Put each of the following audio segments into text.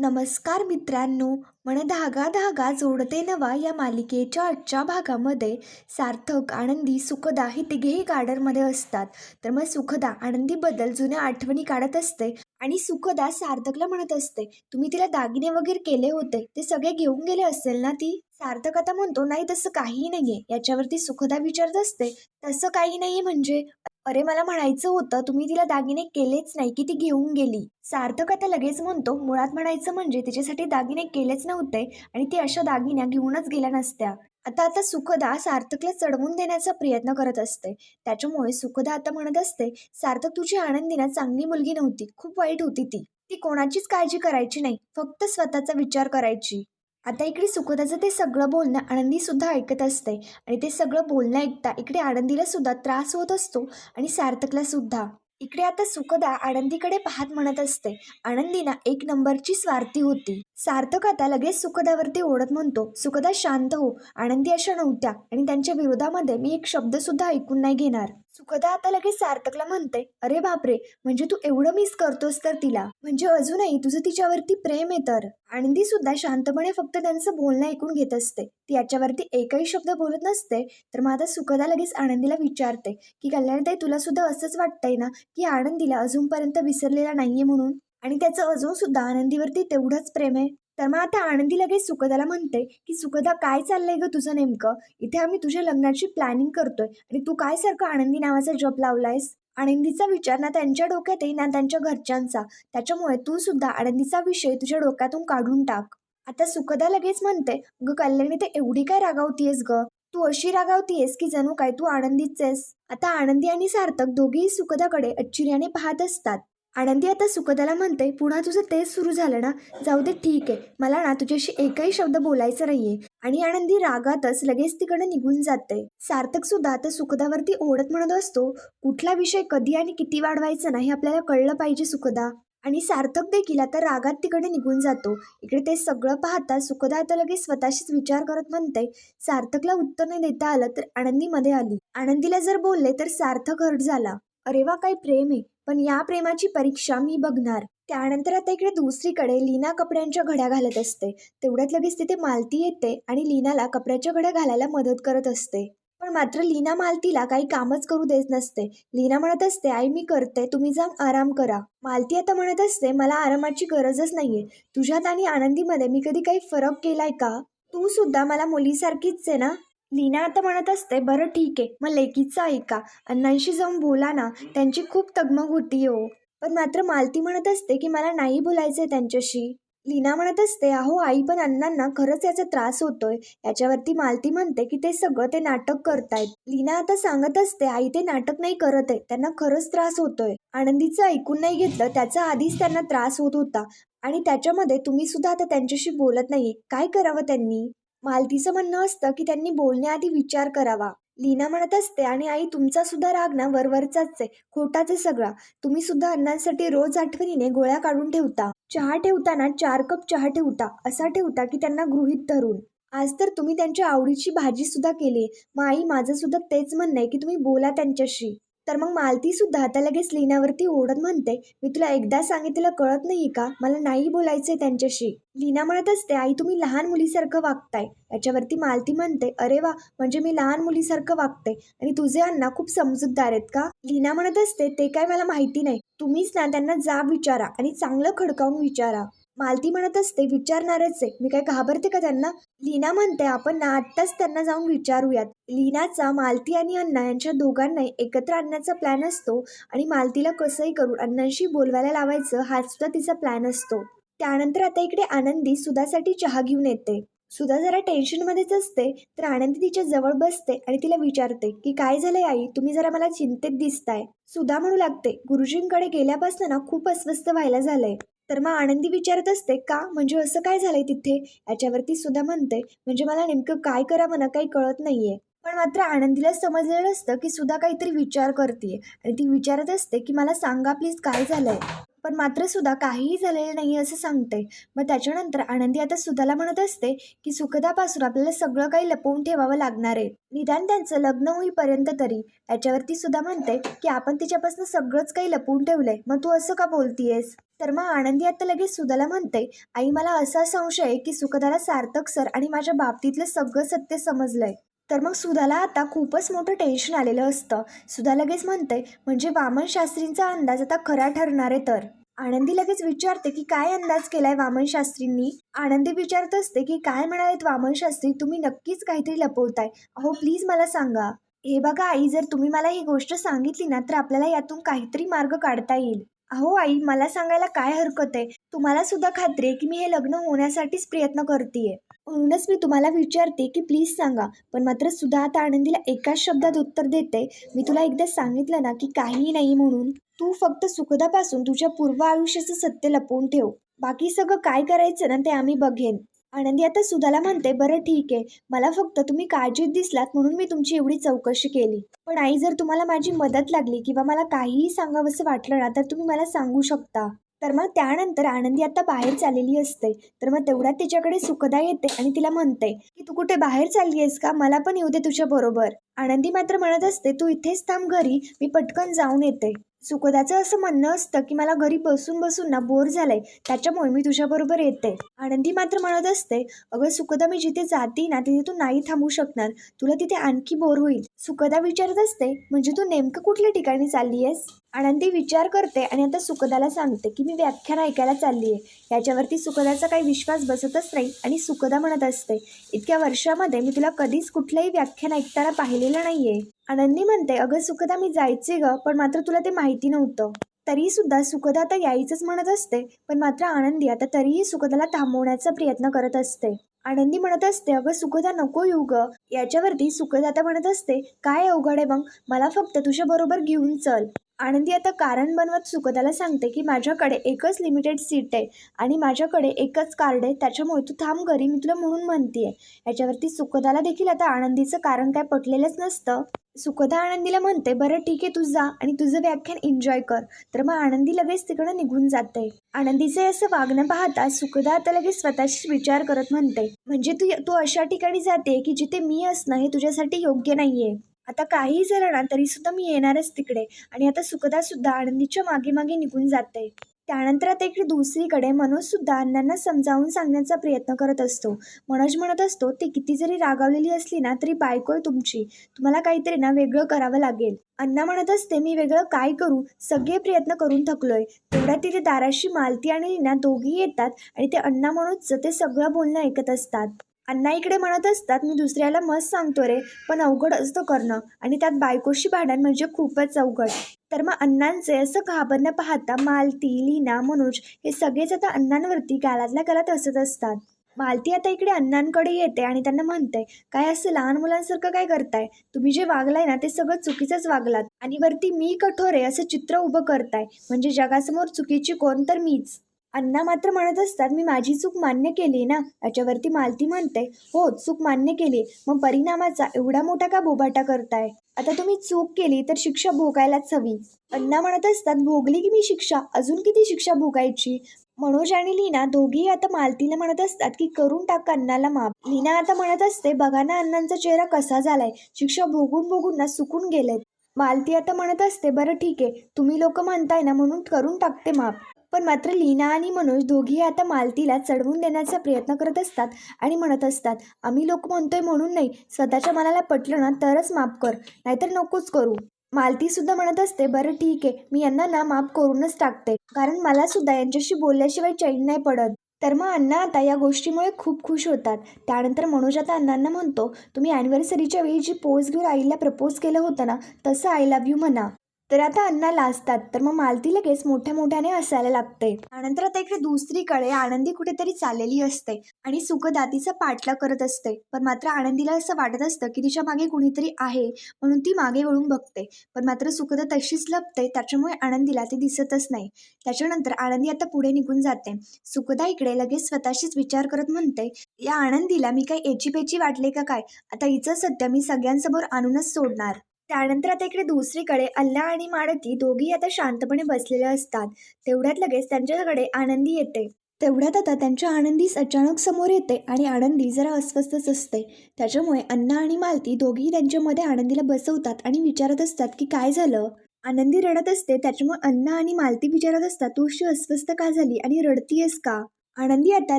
नमस्कार मित्रांनो मन धागा धागा जोडते नवा या मालिकेच्या आजच्या भागामध्ये सार्थक आनंदी सुखदा हे तिघेही गार्डनमध्ये असतात. तर मग सुखदा आनंदीबद्दल जुन्या आठवणी काढत असते आणि सुखदा सार्थकला म्हणत असते. तुम्ही तिला दागिने वगैरे केले होते ते सगळे घेऊन गेले असेल ना ती? सार्थक आता म्हणतो नाही तसं काहीही नाहीये. याच्यावरती सुखदा विचारत असते तसं काही नाहीये म्हणजे? अरे मला म्हणायचं होतं तुम्ही तिला दागिने केलेच नाही की ती घेऊन गेली. सार्थक आता लगेच म्हणतो मुळात म्हणायचं म्हणजे तिच्यासाठी दागिने केलेच नव्हते आणि ती अशा दागिन्या घेऊनच गेल्या नसत्या. आता आता सुखदा सार्थकला चढवून देण्याचा प्रयत्न करत असते. त्याच्यामुळे सुखदा आता म्हणत असते सार्थक तुझी आनंदी ना चांगली मुलगी नव्हती खूप वाईट होती ती. ती कोणाचीच काळजी करायची नाही फक्त स्वतःचा विचार करायची. आता इकडे सुखदाचं ते सगळं बोलणं आनंदीसुद्धा ऐकत असते आणि ते सगळं बोलणं ऐकता इकडे आनंदीलासुद्धा त्रास होत असतो आणि सार्थकलासुद्धा इकडे आता सुखदा आनंदीकडे पाहत म्हणत असते आनंदीना एक नंबरची स्वार्थी होती. सार्थक आता लगेच सुखदावरती ओढत म्हणतो सुखदा शांत हो आनंदी अशा नव्हत्या आणि त्यांच्या विरोधामध्ये मी एक शब्द सुद्धा ऐकून नाही घेणार. सुखदा आता लगेच सार्थकला म्हणते अरे बापरे म्हणजे तू एवढं मिस करतोस तर तिला? म्हणजे अजूनही तुझं तिच्यावरती प्रेम आहे तर? आनंदी सुद्धा शांतपणे फक्त त्यांचं बोलणं ऐकून घेत असते. ती याच्यावरती एकही शब्द बोलत नसते तर मग आता सुखदा लगेच आनंदीला विचारते की कल्याणताई तुला सुद्धा असंच वाटतंय ना की आनंदीला अजूनपर्यंत विसरलेला नाहीये म्हणून? आणि त्याचं अजून सुद्धा आनंदीवरती तेवढंच प्रेम आहे? तर मग आता आनंदी लगेच सुखदाला म्हणते की सुखदा काय चाललंय ग तुझं नेमकं? इथे आम्ही तुझ्या लग्नाची प्लॅनिंग करतोय. आणि तू काय सारखं आनंदी नावाचा जप लावलायस? आनंदीचा विचार ना त्यांच्या डोक्यात येईल ना त्यांच्या घरच्यांचा. त्याच्यामुळे तू सुद्धा आनंदीचा विषय तुझ्या डोक्यातून काढून टाक. आता सुखदा लगेच म्हणते ग कल्याणी ते एवढी काय रागावतीयस ग? तू अशी रागावतीयस की जणू काय तू आनंदीच आहेस? आता आनंदी आणि सार्थक दोघेही सुखदाकडे आश्चर्याने पाहत असतात. आनंदी आता सुखदाला म्हणते पुन्हा तुझं तेच सुरू झालं ना? जाऊ दे ठीक आहे. मला ना तुझ्याशी एकही शब्द बोलायचा नाहीये. आणि आनंदी रागातच लगेच तिकडे निघून जाते सार्थक सुद्धा आता सुखदावरती ओढत म्हणत असतो कुठला विषय कधी आणि किती वाढवायचा ना हे आपल्याला कळलं पाहिजे सुखदा. आणि सार्थक देखील आता रागात तिकडे निघून जातो. इकडे ते सगळं पाहता सुखदा आता लगेच स्वतःशीच विचार करत म्हणते सार्थकला उत्तर नाही देता आलं तर आनंदीमध्ये आली. आनंदीला जर बोलले तर सार्थक हर्ट झाला. अरे वा काय प्रेम आहे. पण या प्रेमाची परीक्षा मी बघणार. त्यानंतर आता इकडे दुसरीकडे लीना कपड्यांच्या घड्या घालत असते. तेवढ्यात लगेच तिथे मालती येते आणि लीनाला कपड्याच्या घड्या घालायला मदत करत असते. पण मात्र लीना मालतीला काही कामच करू देत नसते. लीना म्हणत असते आई मी करते. तुम्ही जाऊन आराम करा. मालती आता म्हणत असते मला आरामाची गरजच नाहीये. तुझ्यात आणि आनंदीमध्ये मी कधी काही फरक केलाय का? तू सुद्धा मला मुलीसारखीच आहे ना? लीना आता म्हणत असते बरं ठीक आहे मग लेकीचं ऐका. अण्णांशी जाऊन बोला ना त्यांची खूप तगमग होती हो. पण मात्र मालती म्हणत असते की मला नाही बोलायचंय त्यांच्याशी. लीना म्हणत असते अहो आई पण अण्णांना खरंच याचा त्रास होतोय. याच्यावरती मालती म्हणते की ते सगळं ते नाटक करतायत. लीना आता सांगत असते आई ते नाटक नाही करत आहे त्यांना खरंच त्रास होतोय. आनंदीचं ऐकून नाही घेतलं त्याचा आधीच त्यांना त्रास होत होता. आणि त्याच्यामध्ये तुम्ही सुद्धा आता त्यांच्याशी बोलत नाही काय करावं त्यांनी? मालतीचं म्हणणं असतं की त्यांनी बोलण्याआधी विचार करावा. लीना म्हणत असते आणि आई तुमचा सुद्धा राग ना? वरवरचाच आहे. खोटाच आहे सगळा. तुम्ही सुद्धा अण्णांसाठी रोज आठवणीने गोळ्या काढून ठेवता. चहा ठेवताना चार कप चहा ठेवता. असा ठेवता की त्यांना गृहित धरून. आज तर तुम्ही त्यांच्या आवडीची भाजी सुद्धा केली. मग आई माझं सुद्धा तेच म्हणणं आहे की तुम्ही बोला त्यांच्याशी. तर मग मालती सुद्धा आता लगेच लीनावरती ओढत म्हणते मी तुला एकदा सांगितलेलं कळत नाही का? मला नाही बोलायचंय त्यांच्याशी. लीना म्हणत असते आई तुम्ही लहान मुलीसारखं वागताय. याच्यावरती मालती म्हणते अरे वा म्हणजे मी लहान मुलीसारखं वागते आणि तुझे अण्णा खूप समजूतदार आहेत का? लीना म्हणत असते ते काय मला माहिती नाही. तुम्हीच ना त्यांना जाब विचारा आणि चांगलं खडकावून विचारा. मालती म्हणत असते विचारणारच आहे. मी काय घाबरते का त्यांना? लीना म्हणते आपण ना आत्ताच त्यांना जाऊन विचारूयात. लीनाचा मालती आणि अण्णा यांच्या दोघांना एकत्र आणण्याचा प्लॅन असतो आणि मालतीला कसंही करून अण्णांशी बोलवायला लावायचं हा सुद्धा तिचा प्लॅन असतो. त्यानंतर आता इकडे आनंदी सुधासाठी चहा घेऊन येते. सुधा जरा टेन्शनमध्येच असते तर आनंदी तिच्या जवळ बसते आणि तिला विचारते की काय झालंय आई? तुम्ही जरा मला चिंतेत दिसताय. सुधा म्हणू लागते गुरुजींकडे गेल्यापासून ना खूप अस्वस्थ व्हायला झालंय. तर मग आनंदी विचारत असते का? म्हणजे असं काय झालंय तिथे? याच्यावरती सुद्धा म्हणते म्हणजे मला नेमकं काय करावं ना काही कळत नाहीये. पण मात्र आनंदीला समजलेलं असतं की सुद्धा काहीतरी विचार करते आणि ती विचारत असते की मला सांगा प्लीज काय झालंय? पण मात्र सुद्धा काहीही झालेलं नाही असं सांगते. मग त्याच्यानंतर आनंदी आता सुधाला म्हणत असते की सुखदापासून आपल्याला सगळं काही लपवून ठेवावं लागणार आहे. निदान त्यांचं लग्न होईपर्यंत तरी. याच्यावरती सुद्धा म्हणते की आपण तिच्यापासून सगळंच काही लपवून ठेवलंय. मग तू असं का बोलतीयस? तर मग आनंदी आता लगेच सुधाला म्हणते आई मला असा संशय आहे की सुखदाला सार्थक सर आणि माझ्या बाबतीतलं सगळं सत्य समजलंय. तर मग सुधाला आता खूपच मोठं टेन्शन आलेलं असतं. सुधा लगेच म्हणते म्हणजे वामन शास्त्रींचा अंदाज आता खरा ठरणार आहे तर. आनंदी लगेच विचारते की काय अंदाज केलाय वामन शास्त्रींनी? आनंदी विचारत असते की काय म्हणालेत वामन शास्त्री? तुम्ही नक्कीच काहीतरी लपवताय. अहो प्लीज मला सांगा. हे बघा आई जर तुम्ही मला ही गोष्ट सांगितली ना तर आपल्याला यातून काहीतरी मार्ग काढता येईल. अहो आई मला सांगायला काय हरकत आहे? तुम्हाला सुद्धा खात्री आहे की मी हे लग्न होण्यासाठीच प्रयत्न करतेय. म्हणूनच मी तुम्हाला विचारते की प्लीज सांगा. पण मात्र सुद्धा आता आनंदीला एकाच शब्दात उत्तर देते मी तुला एकदा सांगितलं ना की काहीही नाही म्हणून. तू फक्त सुखदापासून तुझ्या पूर्व आयुष्याचं सत्य लपवून ठेव. बाकी सगळं काय करायचं ना ते आम्ही बघेन. आनंदी आता सुधाला म्हणते बरं ठीक आहे. मला फक्त तुम्ही काळजीत दिसलात म्हणून मी तुमची एवढी चौकशी केली. पण आई जर तुम्हाला माझी मदत लागली किंवा मला काहीही सांगावंसं वाटलं ना तर तुम्ही मला सांगू शकता. तर मग त्यानंतर आनंदी आता बाहेर चाललेली असते. तर मग तेवढ्यात तिच्याकडे सुखदा येते आणि तिला म्हणते की तू कुठे बाहेर चालली आहेस का? मला पण येऊ दे तुझ्या बरोबर. आनंदी मात्र म्हणत असते तू इथेच थांब घरी. मी पटकन जाऊन येते. सुखदाचं असं म्हणणं असतं की मला घरी बसून बसून ना बोर झालंय त्याच्यामुळे मी तुझ्याबरोबर येते. आनंदी मात्र म्हणत असते अगं सुखदा मी जिथे जाते ना तिथे तू नाही थांबू शकणार. तुला तिथे आणखी बोर होईल. सुखदा विचारत असते म्हणजे तू नेमकं कुठल्या ठिकाणी चालली आहेस आनंदी विचार करते आणि आता सुखदाला सांगते की मी व्याख्यान ऐकायला चालली आहे याच्यावरती सुखदाचा काही विश्वास बसतच नाही आणि सुखदा म्हणत असते इतक्या वर्षामध्ये मी तुला कधीच कुठलंही व्याख्यान ऐकताना पाहिलेलं नाहीये. आनंदी म्हणते अगं सुखदा मी जायचे ग पण मात्र तुला ते माहिती नव्हतं. तरी सुद्धा सुखदा आता यायचंच म्हणत असते पण मात्र आनंदी आता तरीही सुखदाला थांबवण्याचा प्रयत्न करत असते. आनंदी म्हणत असते अगं सुखदा नको येऊ ग. याच्यावरती सुखदाता म्हणत असते काय अवघड आहे मग? मला फक्त तुझ्या बरोबर घेऊन चल. आनंदी आता कारण बनवत सुखदाला सांगते की माझ्याकडे एकच लिमिटेड सीट आहे आणि माझ्याकडे एकच कार्ड आहे. त्याच्यामुळे तू थांब घरी मी तुला म्हणून आहे याच्यावरती सुखदाला देखील आता आनंदीचं कारण काय पटलेलंच नसतं. सुखदा आनंदीला म्हणते बरं ठीक आहे तू जा आणि तुझं व्याख्यान एन्जॉय कर. तर मग आनंदी लगेच तिकडं निघून जाते. आनंदीचे असं वागणं पाहता सुखदा आता लगेच स्वतःशी विचार करत म्हणते म्हणजे तू तू अशा ठिकाणी जाते की जिथे मी असणं हे तुझ्यासाठी योग्य नाहीये. आता काही झालं ना तरी सुद्धा मी येणारच तिकडे. आणि आता सुखदा सुद्धा आनंदीच्या मागे मागे निघून जाते. त्यानंतर आता इकडे दुसरीकडे मनोज सुद्धा अण्णांना समजावून सांगण्याचा प्रयत्न करत असतो. मनोज म्हणत असतो ती किती जरी रागावलेली असली ना तरी बायको आहे तुमची. तुम्हाला काहीतरी ना वेगळं करावं लागेल. अण्णा म्हणत असते मी वेगळं काय करू? सगळे प्रयत्न करून थकलोय. तेवढ्या तिथे दाराशी मालती आणि लीना दोघी येतात आणि ते अण्णा मनोजचं ते सगळं बोलणं ऐकत असतात. अण्णा इकडे म्हणत असतात मी दुसऱ्याला मस्त सांगतो रे पण अवघड असतं करणं. आणि त्यात बायकोशी भांडण म्हणजे खूपच अवघड. तर मग अण्णांचे असं घाबरणं पाहता मालती लीना मनोज हे सगळेच आता अण्णांवरती गालातल्या गालात हसत असतात. मालती आता इकडे अण्णांकडे येते आणि त्यांना म्हणते काय असं लहान मुलांसारखं काय करताय? तुम्ही जे वागलाय ना ते सगळं चुकीचंच वागलात आणि वरती मी कठोर आहे असं चित्र उभं करताय. म्हणजे जगासमोर चुकीची कोण तर मीच. अण्णा मात्र म्हणत असतात मी माझी चूक मान्य केली ना याच्यावरती मालती म्हणते. हो चूक मान्य केली. मग परिणामाचा एवढा मोठा का बोबाटा करताय? आता तुम्ही चूक केली तर शिक्षा भोगायलाच हवी. अण्णा म्हणत असतात भोगली की मी शिक्षा? अजून किती शिक्षा भोगायची? मनोज आणि लीना दोघीही आता मालतीला म्हणत असतात की करून टाक अण्णाला माप लीना आता म्हणत असते बघा ना अण्णांचा चेहरा कसा झालाय. शिक्षा भोगून भोगून ना सुकून गेलेत. मालती आता म्हणत असते बरं ठीक आहे. तुम्ही लोक म्हणताय ना म्हणून करून टाकते माप पण मात्र लीना आणि मनोज दोघीही आता मालतीला चढवून देण्याचा प्रयत्न करत असतात आणि म्हणत असतात आम्ही लोक म्हणतोय म्हणून नाही स्वतःच्या मनाला पटलं ना तरच माफ कर नाहीतर नकोच करू. मालती सुद्धा म्हणत असते बरं ठीक आहे मी यांना ना माफ करूनच टाकते कारण मला सुद्धा यांच्याशी बोलल्याशिवाय चैन नाही पडत. तर मग अण्णा आता या गोष्टीमुळे खूप खुश होतात. त्यानंतर मनोज आता अण्णांना म्हणतो तुम्ही ॲनिव्हर्सरीच्या वेळी जी पोज घेऊन आईला प्रपोज केलं होतं ना तसं आय लव्ह यू म्हणा. तर आता अण्णा लाजतात. तर मग मालती लगेच मोठ्या मोठ्याने हसायला लागते त्यानंतर आता इकडे दुसरीकडे आनंदी कुठेतरी चाललेली असते आणि सुखदा तिचा पाठलाग करत असते. पण मात्र आनंदीला असं वाटत असतं की तिच्यामागे कुणीतरी आहे म्हणून ती मागे वळून बघते. पण मात्र सुखदा तशीच लपते. त्याच्यामुळे आनंदीला ती दिसतच नाही. त्याच्यानंतर आनंदी आता पुढे निघून जाते. सुखदा इकडे लगेच स्वतःशीच विचार करत म्हणते या आनंदीला मी काही एची पेची वाटले का काय? आता हिचं सत्य मी सगळ्यांसमोर आणूनच सोडणार. त्यानंतर आता इकडे दुसरीकडे अल्ला आणि माळती दोघी आता शांतपणे बसलेले असतात. तेवढ्यात लगेच त्यांच्याकडे आनंदी येते. तेवढ्यात आता त्यांच्या आनंदीस अचानक समोर येते आणि आनंदी जरा अस्वस्थच असते. त्याच्यामुळे अन्ना आणि मालती दोघीही त्यांच्यामध्ये आनंदीला बसवतात आणि विचारत असतात की काय झालं? आनंदी रडत असते. त्याच्यामुळे अन्ना आणि मालती विचारत असतात तू अशी अस्वस्थ का झाली आणि रडतीयस का? आनंदी आता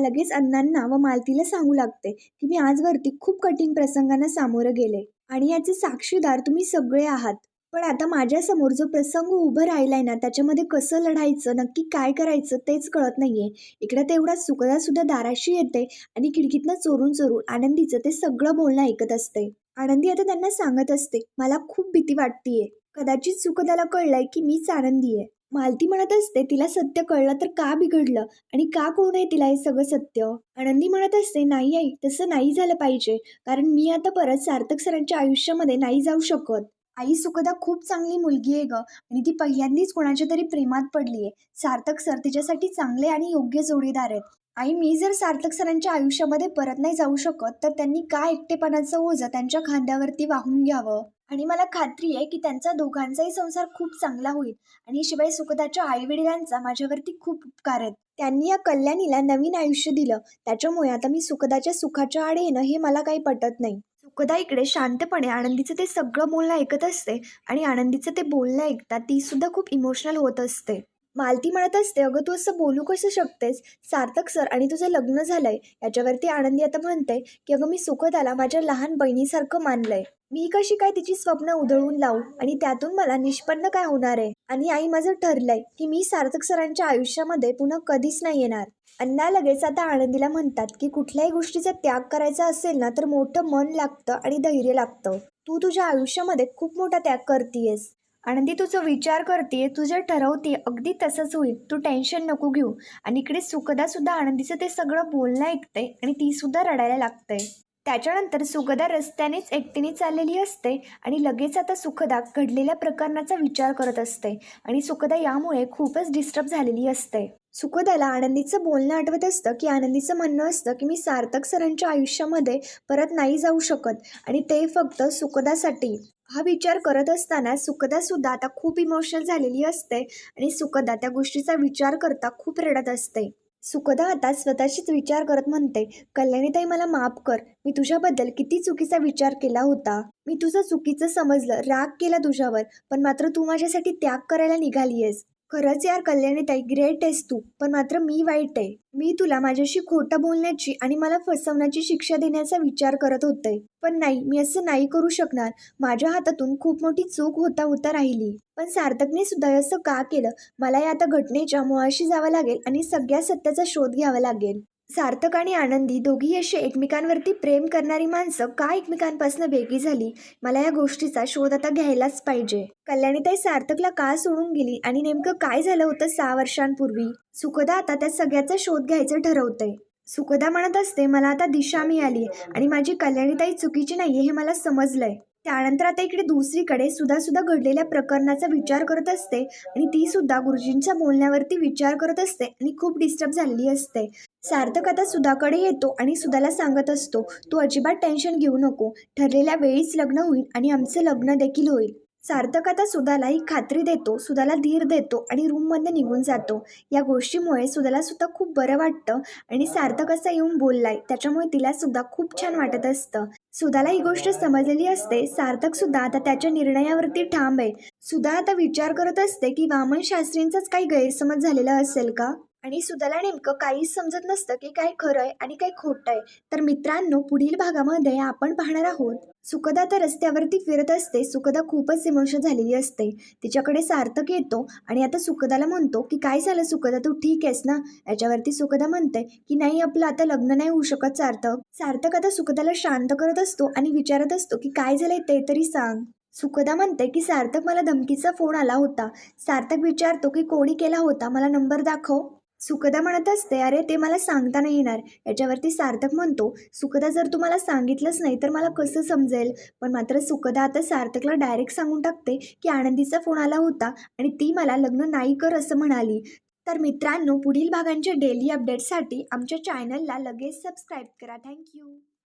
लगेच अण्णांना व मालतीला सांगू लागते की मी आजवरती खूप कठीण प्रसंगांना सामोरं गेले. आणि याचे साक्षीदार तुम्ही सगळे आहात. पण आता माझ्यासमोर जो प्रसंग उभं राहिलाय ना त्याच्यामध्ये कसं लढायचं नक्की काय करायचं तेच कळत नाहीये. इकडे तेवढा सुखदा सुद्धा दाराशी येते आणि खिडकीतनं चोरून चोरून आनंदीचं ते सगळं बोलणं ऐकत असते. आनंदी आता त्यांना सांगत असते मला खूप भीती वाटतीये. कदाचित सुखदाला कळलंय की मीच आनंदी आहे मालती म्हणत असते तिला सत्य कळलं तर का बिघडलं? आणि का कळू नये तिला हे सगळं सत्य? आनंदी म्हणत असते नाही आई तसं नाही झालं पाहिजे कारण मी आता परत सार्थक सरांच्या आयुष्यामध्ये नाही जाऊ शकत. आई सुखदा खूप चांगली मुलगी आहे ग आणि ती पहिल्यांदीच कोणाच्या तरी प्रेमात पडली आहे. सार्थक सर तिच्यासाठी चांगले आणि योग्य जोडीदार आहेत. आई मी जर सार्थक सरांच्या आयुष्यामध्ये परत नाही जाऊ शकत तर त्यांनी का एकटेपणाचं ओझं त्यांच्या खांद्यावरती वाहून घ्यावं? आणि मला खात्री आहे की त्यांचा दोघांचाही संसार खूप चांगला होईल. आणि शिवाय सुखदाच्या आईवडिलांचा माझ्यावरती खूप उपकार आहेत. त्यांनी या कल्याणीला नवीन आयुष्य दिलं. त्याच्यामुळे आता मी सुखदाच्या सुखाच्या आड येणं हे मला काही पटत नाही. सुखदा इकडे शांतपणे आनंदीचं ते सगळं बोलणं ऐकत असते आणि आनंदीचं ते बोलणं ऐकता ती सुद्धा खूप इमोशनल होत असते. मालती म्हणत असते अगं तू असं बोलू कसं शकतेस? सार्थक सर आणि तुझं लग्न झालंय. याच्यावरती आनंदी आता म्हणते की अगं मी सुखदाला माझ्या लहान बहिणीसारखं मानलंय. मी कशी काय तिची स्वप्न उधळून लावू आणि त्यातून मला निष्पन्न काय होणार आहे? आणि आई माझं ठरलंय की मी सार्थक सरांच्या आयुष्यामध्ये पुन्हा कधीच नाही येणार. अण्णा लगेच आता आनंदीला म्हणतात की कुठल्याही गोष्टीचा त्याग करायचा असेल ना तर मोठं मन लागतं आणि धैर्य लागतं. तू तुझ्या आयुष्यामध्ये खूप मोठा त्याग करतेयस. आनंदी तुझं विचार करते तुझे ठरवते अगदी तसंच होईल. तू टेन्शन नको घेऊ. आणि इकडे सुखदा सुद्धा आनंदीचं ते सगळं बोलणं ऐकतंय आणि ती सुद्धा रडायला लागतंय. त्याच्यानंतर सुखदा रस्त्यानेच एकटीने चाललेली असते आणि लगेच आता सुखदा घडलेल्या प्रकरणाचा विचार करत असते आणि सुखदा यामुळे खूपच डिस्टर्ब झालेली असते. सुखदाला आनंदीचं बोलणं आठवत असतं की आनंदीचं म्हणणं असतं की मी सार्थक सरांच्या आयुष्यामध्ये परत नाही जाऊ शकत आणि ते फक्त सुखदासाठी. हा विचार करत असताना सुखदा सुद्धा आता खूप इमोशनल झालेली असते आणि सुखदा त्या गोष्टीचा विचार करता खूप रडत असते. सुखदा आता स्वतःशीच विचार करत म्हणते कल्याणीताई मला माफ कर. मी तुझ्याबद्दल किती चुकीचा विचार केला होता. मी तुझं चुकीचं समजलं राग केला तुझ्यावर पण मात्र तू माझ्यासाठी त्याग करायला निघालीयस. खरंच यार कल्याणीताई ग्रेट आहेस तू पण मात्र मी वाईट आहे. मी तुला माझ्याशी खोटं बोलण्याची आणि मला फसवण्याची शिक्षा देण्याचा विचार करत होते. पण नाही मी असं नाही करू शकणार. माझ्या हातातून खूप मोठी चूक होता होता राहिली. पण सार्थकने सुद्धा असं का केलं? मला या आता घटनेच्या मुळाशी जावं लागेल आणि सगळ्या सत्याचा शोध घ्यावा लागेल. सार्थक आणि आनंदी दोघी अशी एकमेकांवरती प्रेम करणारी माणसं का एकमेकांपासून वेगळी झाली? मला या गोष्टीचा शोध आता घ्यायलाच पाहिजे. कल्याणीताई सार्थकला का सोडून गेली आणि नेमकं काय झालं होतं सहा वर्षांपूर्वी? सुखदा आता त्या सगळ्याचा शोध घ्यायचं ठरवतंय. सुखदा म्हणत असते मला आता दिशा मिळाली आणि माझी कल्याणीताई चुकीची नाही हे मला समजलंय. त्यानंतर आता इकडे दुसरीकडे सुद्धा सुद्धा घडलेल्या प्रकरणाचा विचार करत असते आणि ती सुद्धा गुरुजींच्या बोलण्यावरती विचार करत असते आणि खूप डिस्टर्ब झालेली असते. सार्थक आता सुधाकडे येतो आणि सुधाला सांगत असतो तू अजिबात टेन्शन घेऊ नको. ठरलेल्या वेळीच लग्न होईल आणि आमचं लग्न देखील होईल. सार्थक आता सुधाला ही खात्री देतो सुधाला धीर देतो आणि रूममध्ये निघून जातो. या गोष्टीमुळे सुधाला सुद्धा खूप बरं वाटतं आणि सार्थक असा येऊन बोललाय. त्याच्यामुळे तिला सुद्धा खूप छान वाटत असतं. सुधाला ही गोष्ट समजलेली असते. सार्थक सुद्धा आता त्याच्या निर्णयावरती ठाम आहे. सुधा आता विचार करत असते की वामन शास्त्रींचाच काही गैरसमज झालेला असेल का? आणि सुधाला नेमकं काहीच समजत नसतं की काय खरं आहे आणि काय खोटं आहे. तर मित्रांनो पुढील भागामध्ये आपण पाहणार आहोत. सुखदा तर रस्त्यावरती फिरत असते. सुखदा खूपच इमोशन झालेली असते. तिच्याकडे सार्थक येतो आणि आता सुखदाला म्हणतो की काय झालं सुखदा तू ठीक आहेस ना? याच्यावरती सुखदा म्हणते की नाही आपलं आता लग्न नाही होऊ शकत सार्थक. सार्थक आता सुखदाला शांत करत असतो आणि विचारत असतो की काय झालंय ते तरी सांग. सुखदा म्हणते की सार्थक मला धमकीचा फोन आला होता. सार्थक विचारतो की कोणी केला होता? मला नंबर दाखव. सुखदा म्हणत असते अरे ते मला सांगता नाही येणार. याच्यावरती सार्थक म्हणतो सुखदा जर तुम्हाला सांगितलंच नाही तर मला कसं समजेल? पण मात्र सुखदा आता सार्थकला डायरेक्ट सांगून टाकते की आनंदीचा फोन आला होता आणि ती मला लग्न नाही कर असं म्हणाली. तर मित्रांनो पुढील भागांच्या डेली अपडेटसाठी आमच्या चॅनलला लगेच सबस्क्राईब करा. थँक्यू